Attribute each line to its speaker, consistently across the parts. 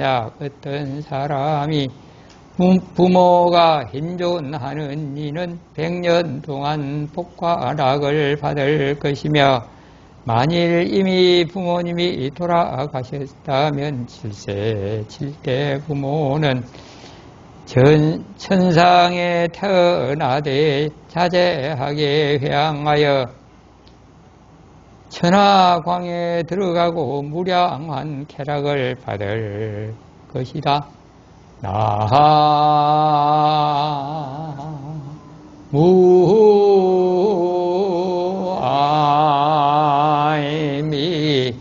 Speaker 1: 야, 어떤 사람이 부- 부모가 현존하는 이는 백년 동안 복과 낙을 받을 것이며 만일 이미 부모님이 돌아가셨다면 칠세 칠대 부모는 전, 천상에 태어나되 자제하게 회양하여 천하광에 들어가고 무량한 쾌락을 받을 것이다. 나무아이미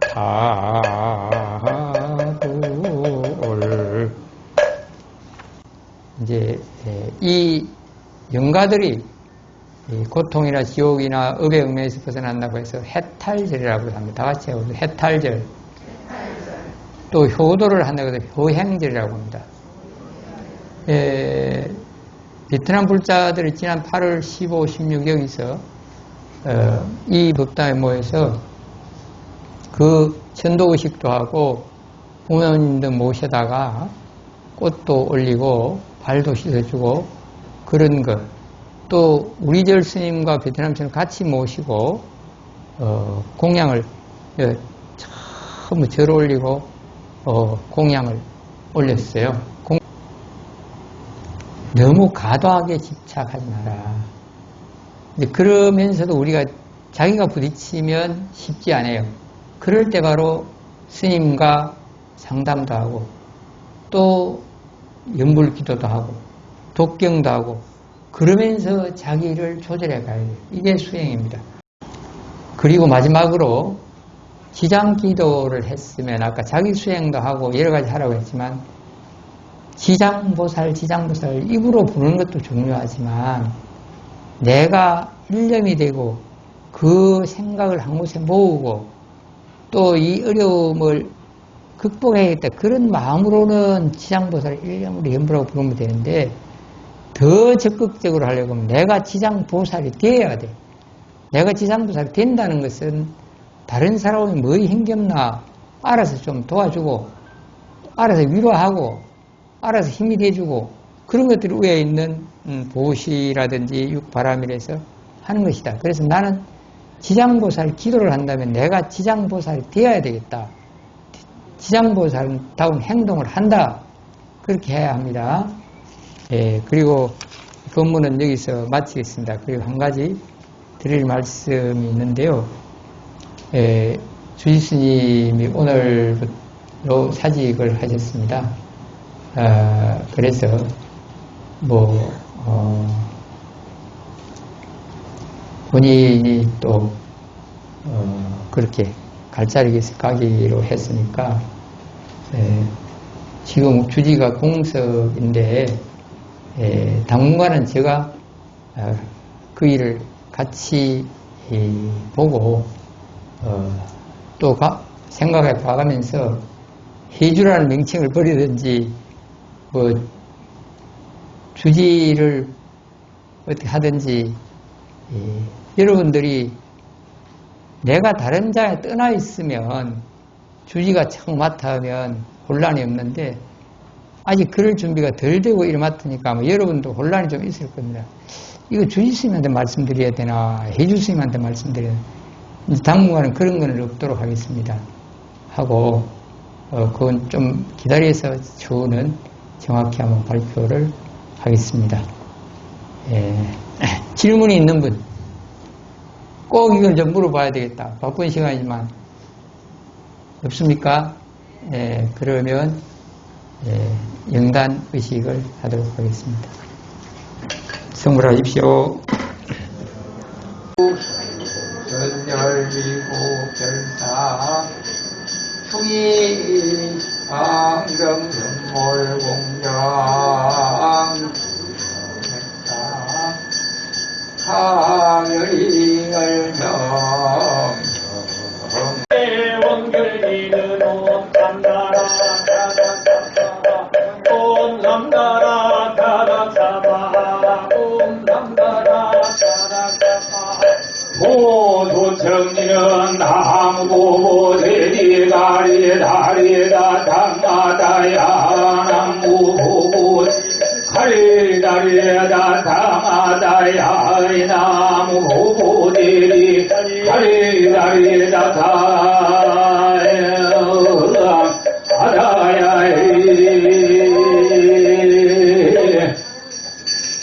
Speaker 1: 타불 이제 에, 이 영가들이 이 고통이나 지옥이나 업의 얽매에서 벗어난다고 해서 해탈절이라고 합니다. 다 같이 해보세요. 해탈절. 또 효도를 한다고 해서 효행절이라고 합니다. 에, 베트남 불자들이 지난 8월 15, 16 여기서 어, 이 법당에 모여서 그 천도의식도 하고 부모님들 모셔다가 꽃도 올리고 발도 씻어주고 그런 것. 또 우리절 스님과 베트남 스님 같이 모시고 어, 공양을 예, 처음 절 올리고 어, 공양을 올렸어요. 공- 너무 과도하게 집착하지 마라. 이제 그러면서도 우리가 자기가 부딪히면 쉽지 않아요. 그럴 때 바로 스님과 상담도 하고 또 연불 기도도 하고 독경도 하고 그러면서 자기를 조절해 가야 돼요. 이게 수행입니다. 그리고 마지막으로 지장 기도를 했으면 아까 자기 수행도 하고 여러 가지 하라고 했지만 지장보살, 지장보살 입으로 부르는 것도 중요하지만 내가 일념이 되고 그 생각을 한 곳에 모으고 또 이 어려움을 극복해야겠다. 그런 마음으로는 지장보살을 일념으로 연부라고 부르면 되는데 더 적극적으로 하려고 하면 내가 지장보살이 되어야 돼. 내가 지장보살이 된다는 것은 다른 사람이 뭐에 힘겹나 알아서 좀 도와주고 알아서 위로하고 알아서 힘이 돼주고 그런 것들이 위에 있는 음, 보시라든지 육바람이라서 하는 것이다. 그래서 나는 지장보살 기도를 한다면 내가 지장보살이 되어야 되겠다. 지장보살다운 행동을 한다. 그렇게 해야 합니다. 예, 그리고 본문은 여기서 마치겠습니다. 그리고 한 가지 드릴 말씀이 있는데요. 예, 주지스님이 오늘로 사직을 하셨습니다. 아, 그래서 뭐 어, 본인이 또 어, 그렇게 갈자리에서 가기로 했으니까 예, 지금 주지가 공석인데 예, 당분간은 제가 아, 그 일을 같이 이, 보고 어, 또 가- 생각해 봐가면서 해주라는 명칭을 버리든지 뭐 주지를 어떻게 하든지 예, 여러분들이 내가 다른 자에 떠나 있으면 주지가 처음 맡아면 혼란이 없는데 아직 그럴 준비가 덜 되고 이래 맡으니까 아마 여러분도 혼란이 좀 있을 겁니다. 이거 주지 스님한테 말씀드려야 되나 해주 스님한테 말씀드려야 되나 당분간은 그런 건 없도록 하겠습니다. 하고 어, 그건 좀 기다려서 추후는 정확히 한번 발표를 하겠습니다. 예. 질문이 있는 분, 꼭 이걸 좀 물어봐야 되겠다. 바쁜 시간이지만 없습니까? 예, 그러면 예, 영단 의식을 하도록 하겠습니다. 성불하십시오. 전열미고 별사 충이 방정연몰공장 하열이 열명
Speaker 2: 원결기 야야야 나무 보고들이 다리다리 자타 바다야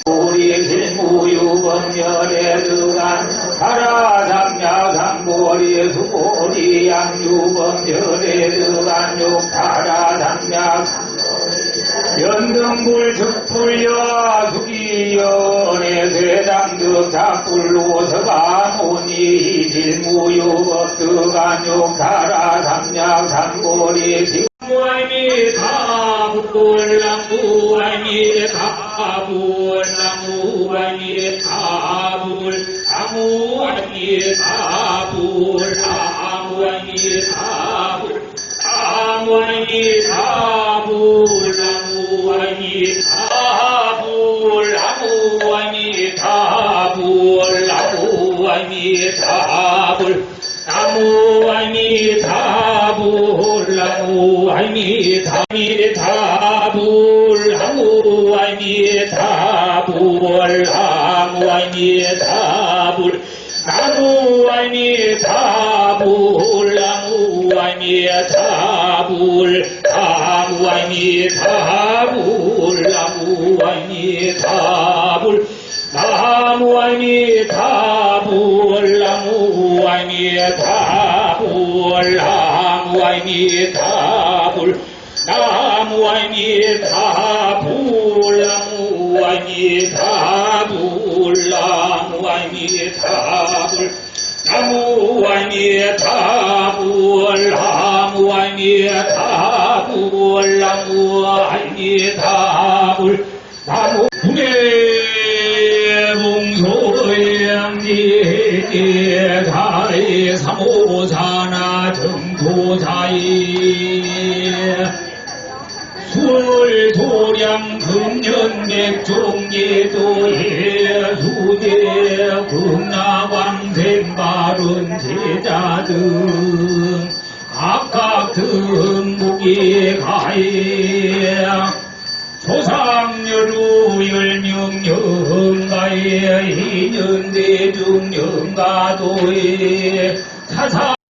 Speaker 2: 우리 실무유범열에 들어간 다라상야상보리 수보리 양유범열에 들어간 육다라상야 연등불 적불여 수기여 내세당득 잡불로 서가노니 질무요 뜨가뇨? 가라 삼약 산골이 지무아이미 사부불랑 무아이미 사부 나무 아니 다불 나무 아니 다 아불 아부아미 다불 아부아미 다불 나무아미 다불 나무아미 다불 나무아미 다불 나무아미 다불 나무아미 다불 나무아미 다불 他不外灭，他不拉不外灭，他不拉不外灭，他不他不不灭，蒙所养的他的他不。 금년맥 종계도 예수제 금나광생 바른 제자등 각각 등목이 가해. 조상여루 열명영가에 인연대중영가도에 사사로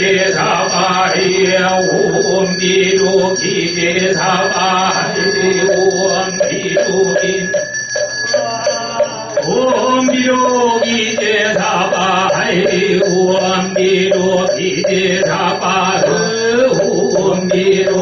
Speaker 2: 기 제사바에 옴비로 기제사바에 옴비로긴 옴비로 기제사바에 옴비로 기제사바에 옴비로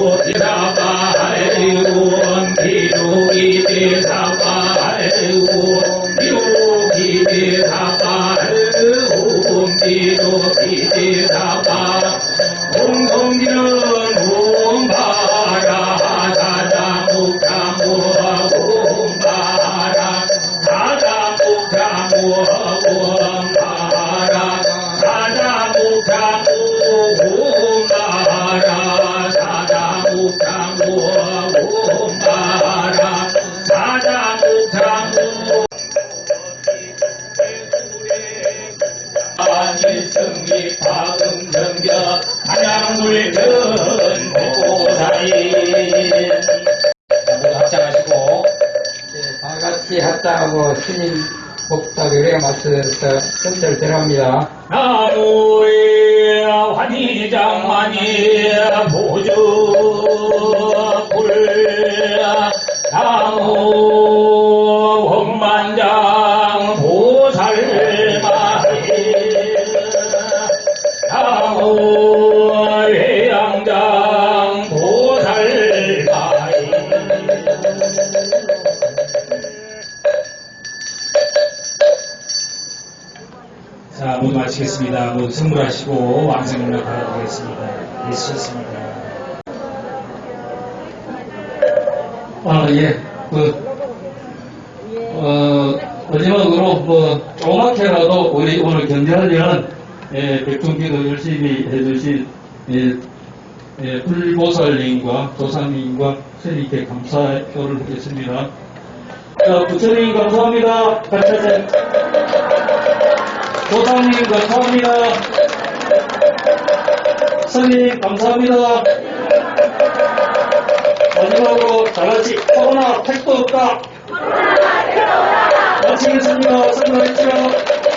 Speaker 2: 안일승리 파금정겨 한양물든 보사이 모두 합장하시고
Speaker 1: 네, 다 같이 합장하고 스님 복탁 의뢰 맞춰서 선절 들어갑니다.
Speaker 2: 나무의 환희장만이 보주
Speaker 3: 모두 마치겠습니다. 모두 선물하시고 왕생문을 바라보겠습니다. 예, 수고하셨습니다.
Speaker 4: 아, 예. 그, 어, 마지막으로, 뭐, 조그맣게라도 우리 오늘 견제하려는, 예, 백중기도 열심히 해주신, 예, 예, 불보살님과 조상님과 스님께 감사표를 하겠습니다. 자, 부처님 감사합니다. 같이 하세요. 조상님 감사합니다. 스님 감사합니다. 마지막으로 다 같이 코로나 택도 없다. 마치겠습니다. 수고하십시오.